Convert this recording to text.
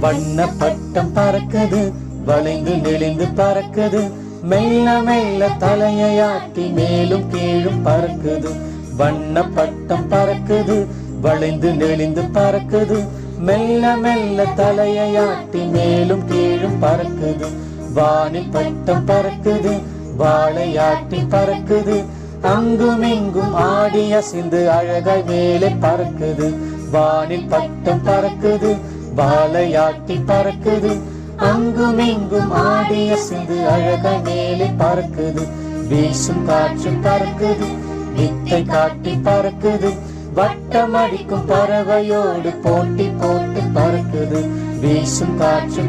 வண்ண பட்டம் பறக்குது வளைந்து நெளிந்து பறக்குது. மெல்ல மெல்ல தலையாட்டி மேலும் கீழும் பறக்குது. வண்ண பட்டம் பறக்குது வளைந்து நெளிந்து பறக்குது. மெல்ல மெல்ல தலையாட்டி மேலும் கீழும் பறக்குது. வானில் பட்டம் பறக்குது வாழையாட்டி பறக்குது. அங்கும் இங்கும் ஆடி அசைந்து அழகாய் மேலே பறக்குது. வானில் பட்டம் பறக்குது வாழையாட்டி பறக்குது. அங்கும் இங்கும் ஆடி அசைந்து அழக மேலே பறக்குது. வீசும் காற்று பறக்குது. வித்தை காட்டி பறக்குது. வட்டம் அடிக்கும் பறவையோடு போட்டி போட்டு பறக்குது. வீசும் காற்று